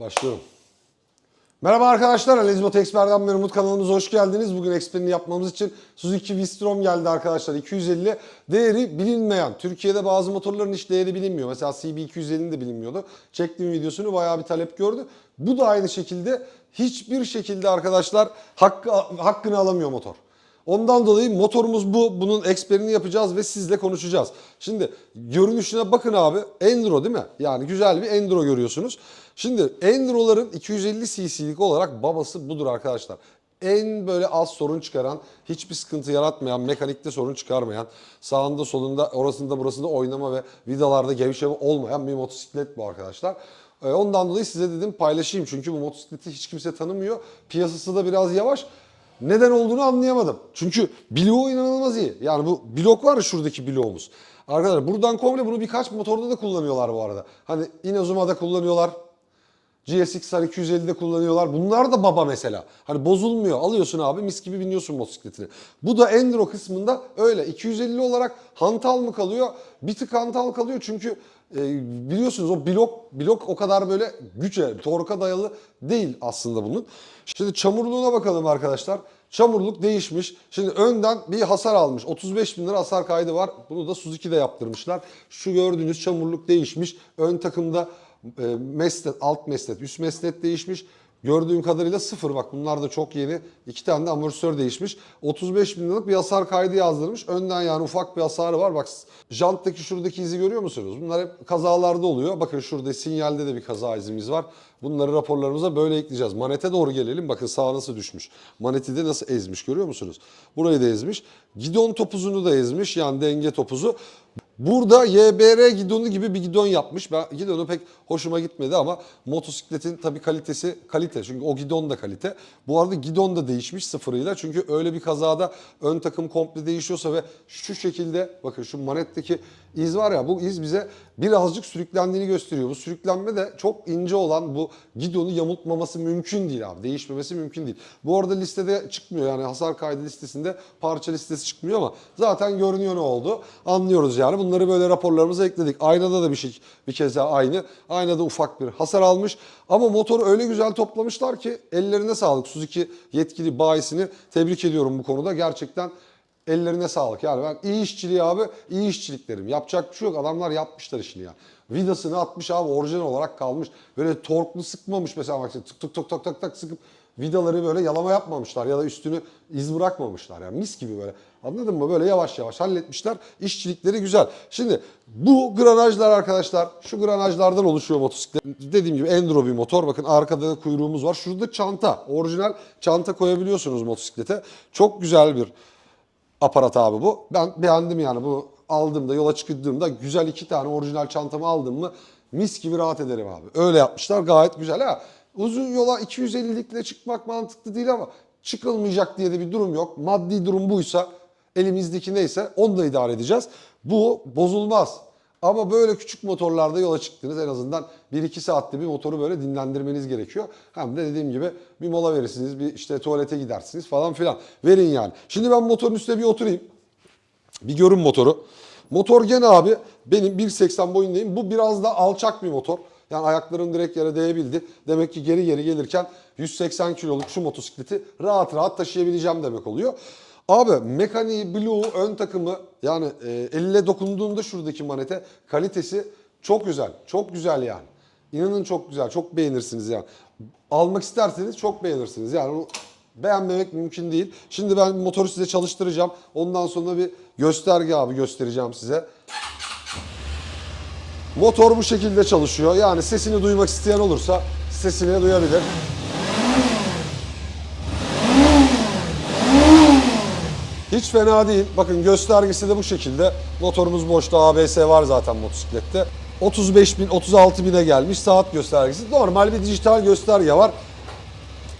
Başlıyorum. Merhaba arkadaşlar, Analiz Moto Expert'den ben Umut kanalımıza hoş geldiniz. Bugün Expert'ini yapmamız için Suzuki V-Strom geldi arkadaşlar. 250 değeri bilinmeyen. Türkiye'de bazı motorların hiç değeri bilinmiyor. Mesela CB250'nin de bilinmiyordu. Çektiğim videosunu bayağı bir talep gördü. Bu da aynı şekilde hiçbir şekilde arkadaşlar hakkı, hakkını alamıyor motor. Ondan dolayı motorumuz bu. Bunun eksperini yapacağız ve sizle konuşacağız. Şimdi görünüşüne bakın abi. Enduro değil mi? Yani güzel bir Enduro görüyorsunuz. Şimdi Enduro'ların 250 cc'lik olarak babası budur arkadaşlar. En böyle az sorun çıkaran, hiçbir sıkıntı yaratmayan, mekanikte sorun çıkarmayan, sağında solunda orasında burasında oynama ve vidalarda gevşeme olmayan bir motosiklet bu arkadaşlar. Ee, Ondan dolayı size dedim paylaşayım çünkü bu motosikleti hiç kimse tanımıyor. Piyasası da biraz yavaş. Neden olduğunu anlayamadım. Çünkü bloğu inanılmaz iyi. Yani bu blok var ya şuradaki bloğumuz. Arkadaşlar buradan komple bunu birkaç motorda da kullanıyorlar bu arada. Hani Inazuma'da kullanıyorlar. GSX-R 250'de kullanıyorlar. Bunlar da baba mesela. Hani bozulmuyor. Alıyorsun abi mis gibi biniyorsun motosikletini. Bu da Enduro kısmında öyle. 250 olarak hantal mı kalıyor? Bir tık hantal kalıyor çünkü e, biliyorsunuz o blok blok o kadar böyle güce, torka dayalı değil aslında bunun. Şimdi çamurluğuna bakalım arkadaşlar. Çamurluk değişmiş. Şimdi önden bir hasar almış. 35 bin lira hasar kaydı var. Bunu da Suzuki'de yaptırmışlar. Şu gördüğünüz çamurluk değişmiş. Ön takımda e, mesnet, alt mesnet, üst mesnet değişmiş. Gördüğüm kadarıyla sıfır bak bunlar da çok yeni. İki tane de amortisör değişmiş. 35 bin liralık bir hasar kaydı yazdırmış. Önden yani ufak bir hasarı var. Bak janttaki şuradaki izi görüyor musunuz? Bunlar hep kazalarda oluyor. Bakın şurada sinyalde de bir kaza izimiz var. Bunları raporlarımıza böyle ekleyeceğiz. Manete doğru gelelim. Bakın sağa nasıl düşmüş. Maneti de nasıl ezmiş görüyor musunuz? Burayı da ezmiş. Gidon topuzunu da ezmiş. Yani denge topuzu. Burada YBR gidonu gibi bir gidon yapmış. Ben gidonu pek hoşuma gitmedi ama motosikletin tabii kalitesi kalite. Çünkü o gidon da kalite. Bu arada gidon da değişmiş sıfırıyla. Çünkü öyle bir kazada ön takım komple değişiyorsa ve şu şekilde bakın şu manetteki iz var ya bu iz bize birazcık sürüklendiğini gösteriyor. Bu sürüklenme de çok ince olan bu gidonu yamultmaması mümkün değil abi. Değişmemesi mümkün değil. Bu arada listede çıkmıyor yani hasar kaydı listesinde parça listesi çıkmıyor ama zaten görünüyor ne oldu. Anlıyoruz yani. Bunları böyle raporlarımıza ekledik. Aynada da bir şey bir kez daha aynı. Aynada ufak bir hasar almış. Ama motoru öyle güzel toplamışlar ki ellerine sağlık. Suzuki yetkili bayisini tebrik ediyorum bu konuda. Gerçekten Ellerine sağlık. Yani ben iyi işçiliği abi, iyi işçilik derim. Yapacak bir şey yok. Adamlar yapmışlar işini ya. Vidasını atmış abi orijinal olarak kalmış. Böyle torklu sıkmamış mesela bak tık tık tık tık tık tık sıkıp vidaları böyle yalama yapmamışlar ya da üstünü iz bırakmamışlar. Yani mis gibi böyle. Anladın mı? Böyle yavaş yavaş halletmişler. İşçilikleri güzel. Şimdi bu granajlar arkadaşlar şu granajlardan oluşuyor motosiklet. Dediğim gibi enduro bir motor. Bakın arkada da kuyruğumuz var. Şurada çanta. Orijinal çanta koyabiliyorsunuz motosiklete. Çok güzel bir aparat abi bu. Ben beğendim yani bu aldığımda yola çıktığımda güzel iki tane orijinal çantamı aldım mı mis gibi rahat ederim abi. Öyle yapmışlar gayet güzel ha. Uzun yola 250'likle çıkmak mantıklı değil ama çıkılmayacak diye de bir durum yok. Maddi durum buysa elimizdeki neyse onu da idare edeceğiz. Bu bozulmaz. Ama böyle küçük motorlarda yola çıktınız en azından 1-2 saatte bir motoru böyle dinlendirmeniz gerekiyor. Hem de dediğim gibi bir mola verirsiniz, bir işte tuvalete gidersiniz falan filan. Verin yani. Şimdi ben motorun üstüne bir oturayım. Bir görün motoru. Motor gene abi benim 1.80 boyundayım. Bu biraz da alçak bir motor. Yani ayaklarım direkt yere değebildi. Demek ki geri geri gelirken 180 kiloluk şu motosikleti rahat rahat taşıyabileceğim demek oluyor. Abi mekaniği, bloğu, ön takımı yani e, elle dokunduğunda şuradaki manete kalitesi çok güzel. Çok güzel yani. İnanın çok güzel. Çok beğenirsiniz yani. Almak isterseniz çok beğenirsiniz. Yani beğenmemek mümkün değil. Şimdi ben motoru size çalıştıracağım. Ondan sonra bir gösterge abi göstereceğim size. Motor bu şekilde çalışıyor. Yani sesini duymak isteyen olursa sesini duyabilir. Hiç fena değil. Bakın göstergesi de bu şekilde. Motorumuz boşta ABS var zaten motosiklette. 35 bin, 36 bine gelmiş saat göstergesi. Normal bir dijital gösterge var.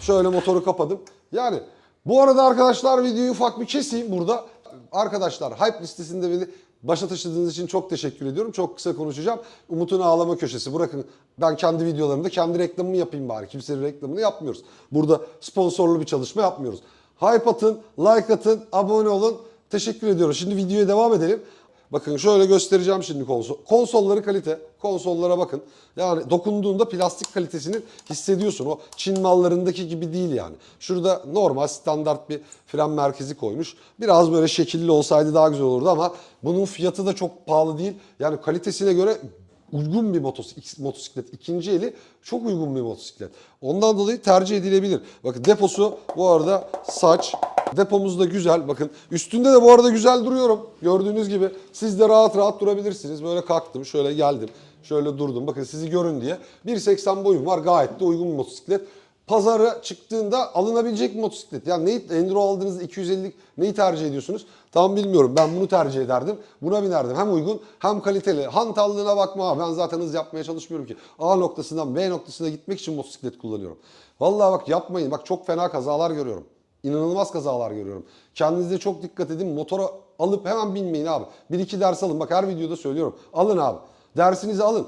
Şöyle motoru kapadım. Yani bu arada arkadaşlar videoyu ufak bir keseyim burada. Arkadaşlar hype listesinde beni başa taşıdığınız için çok teşekkür ediyorum. Çok kısa konuşacağım. Umut'un ağlama köşesi. Bırakın ben kendi videolarımda kendi reklamımı yapayım bari. Kimsenin reklamını yapmıyoruz. Burada sponsorlu bir çalışma yapmıyoruz. Hype atın, like atın, abone olun. Teşekkür ediyoruz. Şimdi videoya devam edelim. Bakın şöyle göstereceğim şimdi konsol. Konsolları kalite. Konsollara bakın. Yani dokunduğunda plastik kalitesini hissediyorsun. O Çin mallarındaki gibi değil yani. Şurada normal standart bir fren merkezi koymuş. Biraz böyle şekilli olsaydı daha güzel olurdu ama bunun fiyatı da çok pahalı değil. Yani kalitesine göre uygun bir motos- motosiklet. İkinci eli çok uygun bir motosiklet. Ondan dolayı tercih edilebilir. Bakın deposu bu arada saç. Depomuz da güzel. Bakın üstünde de bu arada güzel duruyorum. Gördüğünüz gibi siz de rahat rahat durabilirsiniz. Böyle kalktım, şöyle geldim, şöyle durdum. Bakın sizi görün diye. 1.80 boyum var. Gayet de uygun bir motosiklet. Pazara çıktığında alınabilecek motosiklet. Yani neyi Enduro aldığınızda 250 neyi tercih ediyorsunuz? Tam bilmiyorum. Ben bunu tercih ederdim. Buna binerdim. Hem uygun hem kaliteli. Hantallığına bakma. Ben zaten hız yapmaya çalışmıyorum ki. A noktasından B noktasına gitmek için motosiklet kullanıyorum. Vallahi bak yapmayın. Bak çok fena kazalar görüyorum. İnanılmaz kazalar görüyorum. Kendinize çok dikkat edin. Motora alıp hemen binmeyin abi. Bir iki ders alın. Bak her videoda söylüyorum. Alın abi. Dersinizi alın.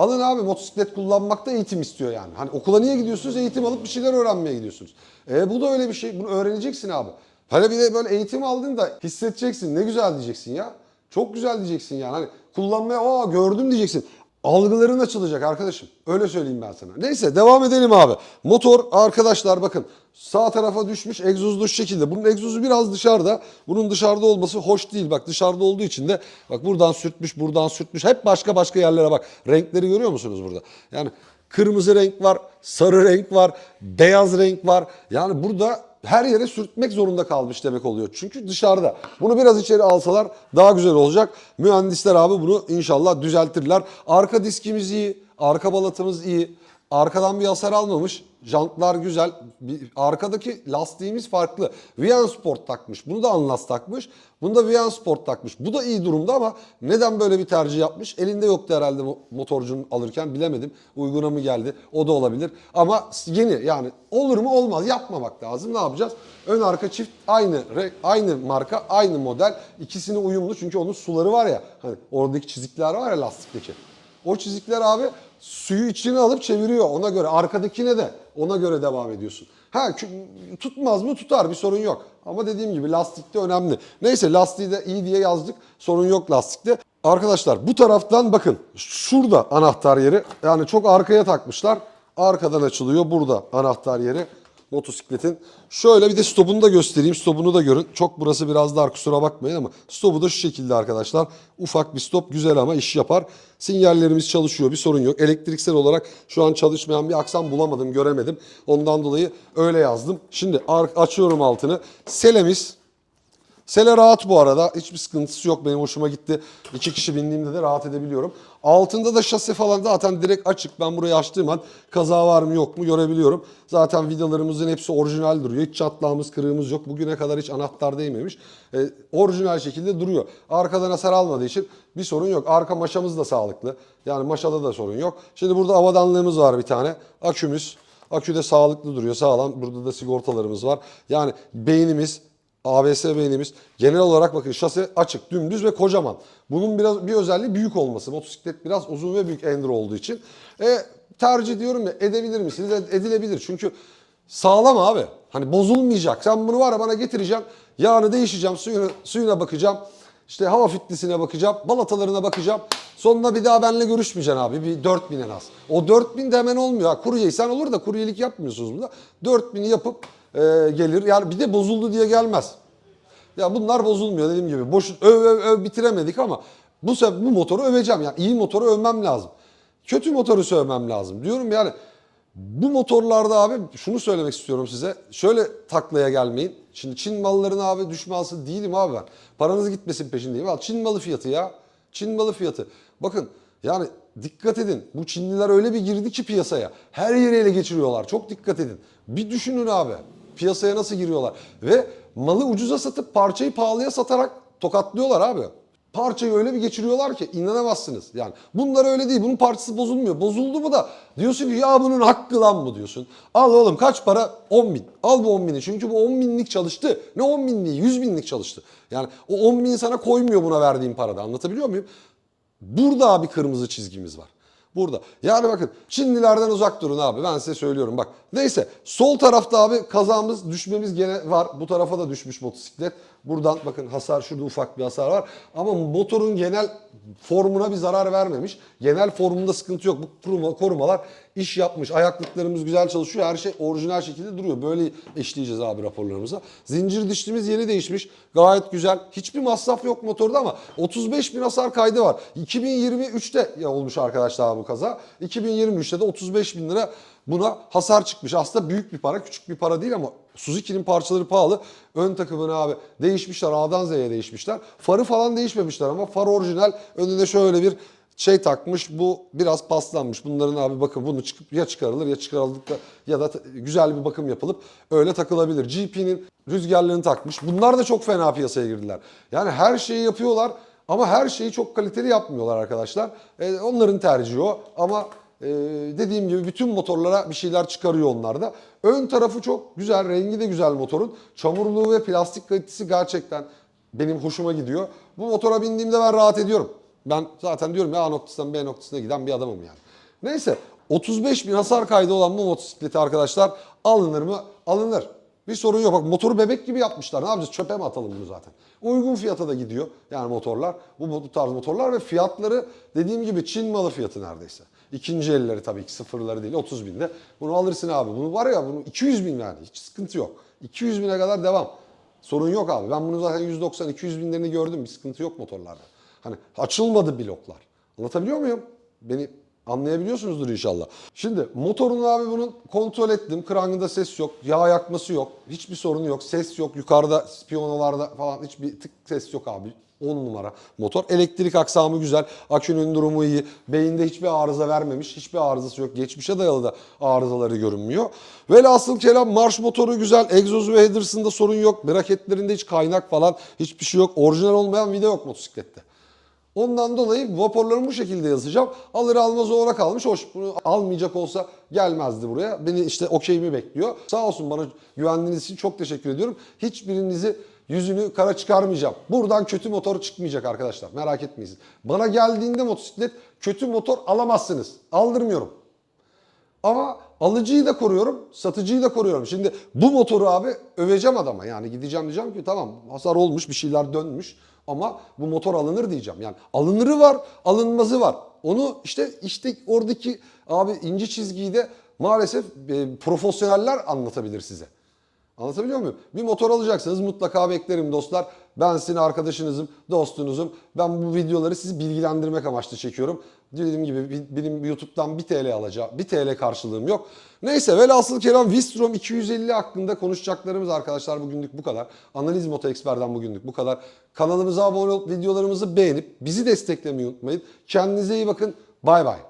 Alın abi motosiklet kullanmakta eğitim istiyor yani. Hani okula niye gidiyorsunuz? Eğitim alıp bir şeyler öğrenmeye gidiyorsunuz. E bu da öyle bir şey. Bunu öğreneceksin abi. Hele bir de böyle eğitim aldın da hissedeceksin. Ne güzel diyeceksin ya. Çok güzel diyeceksin yani. Hani kullanmaya aa gördüm diyeceksin. Algıların açılacak arkadaşım. Öyle söyleyeyim ben sana. Neyse devam edelim abi. Motor arkadaşlar bakın sağ tarafa düşmüş egzozlu şu şekilde. Bunun egzozu biraz dışarıda. Bunun dışarıda olması hoş değil. Bak dışarıda olduğu için de bak buradan sürtmüş buradan sürtmüş. Hep başka başka yerlere bak. Renkleri görüyor musunuz burada? Yani kırmızı renk var, sarı renk var, beyaz renk var. Yani burada her yere sürtmek zorunda kalmış demek oluyor. Çünkü dışarıda. Bunu biraz içeri alsalar daha güzel olacak. Mühendisler abi bunu inşallah düzeltirler. Arka diskimiz iyi, arka balatımız iyi. Arkadan bir hasar almamış. Jantlar güzel. Bir, arkadaki lastiğimiz farklı. Vian Sport takmış. Bunu da Anlas takmış. Bunu da Vian Sport takmış. Bu da iyi durumda ama neden böyle bir tercih yapmış? Elinde yoktu herhalde mo- motorcunun alırken bilemedim. Uyguna mı geldi? O da olabilir. Ama yeni yani olur mu olmaz. Yapmamak lazım. Ne yapacağız? Ön arka çift aynı aynı marka, aynı model. İkisini uyumlu çünkü onun suları var ya. Hani oradaki çizikler var ya lastikteki. O çizikler abi suyu içine alıp çeviriyor ona göre. Arkadakine de ona göre devam ediyorsun. Ha tutmaz mı tutar bir sorun yok. Ama dediğim gibi lastikte önemli. Neyse lastiği de iyi diye yazdık. Sorun yok lastikte. Arkadaşlar bu taraftan bakın şurada anahtar yeri. Yani çok arkaya takmışlar. Arkadan açılıyor burada anahtar yeri motosikletin. Şöyle bir de stopunu da göstereyim. Stopunu da görün. Çok burası biraz dar kusura bakmayın ama stopu da şu şekilde arkadaşlar. Ufak bir stop güzel ama iş yapar. Sinyallerimiz çalışıyor bir sorun yok. Elektriksel olarak şu an çalışmayan bir aksam bulamadım göremedim. Ondan dolayı öyle yazdım. Şimdi açıyorum altını. Selemiz Sele rahat bu arada. Hiçbir sıkıntısı yok. Benim hoşuma gitti. İki kişi bindiğimde de rahat edebiliyorum. Altında da şase falan zaten direkt açık. Ben burayı açtığım an kaza var mı yok mu görebiliyorum. Zaten vidalarımızın hepsi orijinal duruyor. Hiç çatlağımız, kırığımız yok. Bugüne kadar hiç anahtar değmemiş. E, orijinal şekilde duruyor. Arkadan hasar almadığı için bir sorun yok. Arka maşamız da sağlıklı. Yani maşada da sorun yok. Şimdi burada avadanlığımız var bir tane. Akümüz. Akü de sağlıklı duruyor sağlam. Burada da sigortalarımız var. Yani beynimiz ABS beynimiz genel olarak bakın şase açık, dümdüz ve kocaman. Bunun biraz bir özelliği büyük olması. Motosiklet biraz uzun ve büyük enduro olduğu için. E, tercih ediyorum ya edebilir misiniz? Ed- Edilebilir. Çünkü sağlam abi. Hani bozulmayacak. Sen bunu var bana getireceğim. Yağını değişeceğim. Suyuna, suyuna bakacağım. İşte hava fitnesine bakacağım. Balatalarına bakacağım. Sonunda bir daha benimle görüşmeyeceksin abi. Bir 4000 en az. O 4000 de hemen olmuyor. Ha, kuryeysen olur da kuryelik yapmıyorsunuz burada. 4000'i yapıp e, gelir. Yani bir de bozuldu diye gelmez. Ya bunlar bozulmuyor dediğim gibi. Boş öv öv öv bitiremedik ama bu bu motoru öveceğim. Yani iyi motoru övmem lazım. Kötü motoru sövmem lazım. Diyorum yani bu motorlarda abi şunu söylemek istiyorum size. Şöyle taklaya gelmeyin. Şimdi Çin mallarına abi düşmansı değilim abi ben. Paranız gitmesin peşindeyim. Al Çin malı fiyatı ya. Çin malı fiyatı. Bakın yani dikkat edin. Bu Çinliler öyle bir girdi ki piyasaya. Her yeri ele geçiriyorlar. Çok dikkat edin. Bir düşünün abi. Piyasaya nasıl giriyorlar. Ve malı ucuza satıp parçayı pahalıya satarak tokatlıyorlar abi. Parçayı öyle bir geçiriyorlar ki inanamazsınız. Yani bunlar öyle değil. Bunun parçası bozulmuyor. Bozuldu mu da diyorsun ki ya bunun hakkı lan bu diyorsun. Al oğlum kaç para? 10 bin. Al bu 10 bini. Çünkü bu 10 binlik çalıştı. Ne 10 binliği? 100 binlik çalıştı. Yani o 10 bin sana koymuyor buna verdiğin parada. Anlatabiliyor muyum? Burada bir kırmızı çizgimiz var. Burada. Yani bakın Çinlilerden uzak durun abi. Ben size söylüyorum bak. Neyse sol tarafta abi kazamız düşmemiz gene var. Bu tarafa da düşmüş motosiklet. Buradan bakın hasar şurada ufak bir hasar var. Ama motorun genel formuna bir zarar vermemiş. Genel formunda sıkıntı yok. Bu koruma- korumalar iş yapmış. Ayaklıklarımız güzel çalışıyor. Her şey orijinal şekilde duruyor. Böyle eşleyeceğiz abi raporlarımıza. Zincir dişlimiz yeni değişmiş. Gayet güzel. Hiçbir masraf yok motorda ama 35 bin hasar kaydı var. 2023'te ya olmuş arkadaşlar bu kaza. 2023'te de 35 bin lira buna hasar çıkmış. Aslında büyük bir para, küçük bir para değil ama Suzuki'nin parçaları pahalı. Ön takımını abi değişmişler. A'dan Z'ye değişmişler. Farı falan değişmemişler ama far orijinal. Önüne şöyle bir şey takmış. Bu biraz paslanmış. Bunların abi bakın bunu çıkıp ya çıkarılır ya çıkarıldıkta ya da güzel bir bakım yapılıp öyle takılabilir. GP'nin rüzgarlarını takmış. Bunlar da çok fena piyasaya girdiler. Yani her şeyi yapıyorlar ama her şeyi çok kaliteli yapmıyorlar arkadaşlar. E, onların tercihi o ama ee, dediğim gibi bütün motorlara bir şeyler çıkarıyor onlar da. Ön tarafı çok güzel, rengi de güzel motorun. Çamurluğu ve plastik kalitesi gerçekten benim hoşuma gidiyor. Bu motora bindiğimde ben rahat ediyorum. Ben zaten diyorum ya A noktasından B noktasına giden bir adamım yani. Neyse 35 bin hasar kaydı olan bu motosikleti arkadaşlar alınır mı? Alınır. Bir sorun yok. Bak motoru bebek gibi yapmışlar. Ne yapacağız? Çöpe mi atalım bunu zaten? Uygun fiyata da gidiyor yani motorlar. Bu, bu tarz motorlar ve fiyatları dediğim gibi Çin malı fiyatı neredeyse. İkinci elleri tabii ki sıfırları değil 30 binde. Bunu alırsın abi. Bunu var ya bunu 200 bin yani hiç sıkıntı yok. 200 bine kadar devam. Sorun yok abi. Ben bunu zaten 190-200 binlerini gördüm. Bir sıkıntı yok motorlarda. Hani açılmadı bloklar. Anlatabiliyor muyum? Beni anlayabiliyorsunuzdur inşallah. Şimdi motorunu abi bunun kontrol ettim. Krangında ses yok. Yağ yakması yok. Hiçbir sorunu yok. Ses yok. Yukarıda spiyonalarda falan hiçbir tık ses yok abi. 10 numara motor. Elektrik aksamı güzel. Akünün durumu iyi. Beyinde hiçbir arıza vermemiş. Hiçbir arızası yok. Geçmişe dayalı da arızaları görünmüyor. Velhasıl kelam marş motoru güzel. Egzozu ve headers'ında sorun yok. Braketlerinde hiç kaynak falan hiçbir şey yok. Orijinal olmayan vida yok motosiklette. Ondan dolayı vaporlarımı bu şekilde yazacağım. Alır almaz o ona kalmış. Hoş bunu almayacak olsa gelmezdi buraya. Beni işte okeyimi bekliyor. Sağ olsun bana güvendiğiniz için çok teşekkür ediyorum. Hiçbirinizi yüzünü kara çıkarmayacağım. Buradan kötü motor çıkmayacak arkadaşlar. Merak etmeyin. Bana geldiğinde motosiklet kötü motor alamazsınız. Aldırmıyorum. Ama alıcıyı da koruyorum, satıcıyı da koruyorum. Şimdi bu motoru abi öveceğim adama. Yani gideceğim diyeceğim ki tamam hasar olmuş, bir şeyler dönmüş ama bu motor alınır diyeceğim. Yani alınırı var, alınmazı var. Onu işte işte oradaki abi ince çizgiyi de maalesef e, profesyoneller anlatabilir size. Anlatabiliyor muyum? Bir motor alacaksınız mutlaka beklerim dostlar. Ben sizin arkadaşınızım, dostunuzum. Ben bu videoları sizi bilgilendirmek amaçlı çekiyorum. Dediğim gibi bi- benim YouTube'dan 1 TL alacağım. 1 TL karşılığım yok. Neyse velhasıl kelam Vistrom 250 hakkında konuşacaklarımız arkadaşlar bugünlük bu kadar. Analiz Moto Expert'den bugünlük bu kadar. Kanalımıza abone olup videolarımızı beğenip bizi desteklemeyi unutmayın. Kendinize iyi bakın. Bay bay.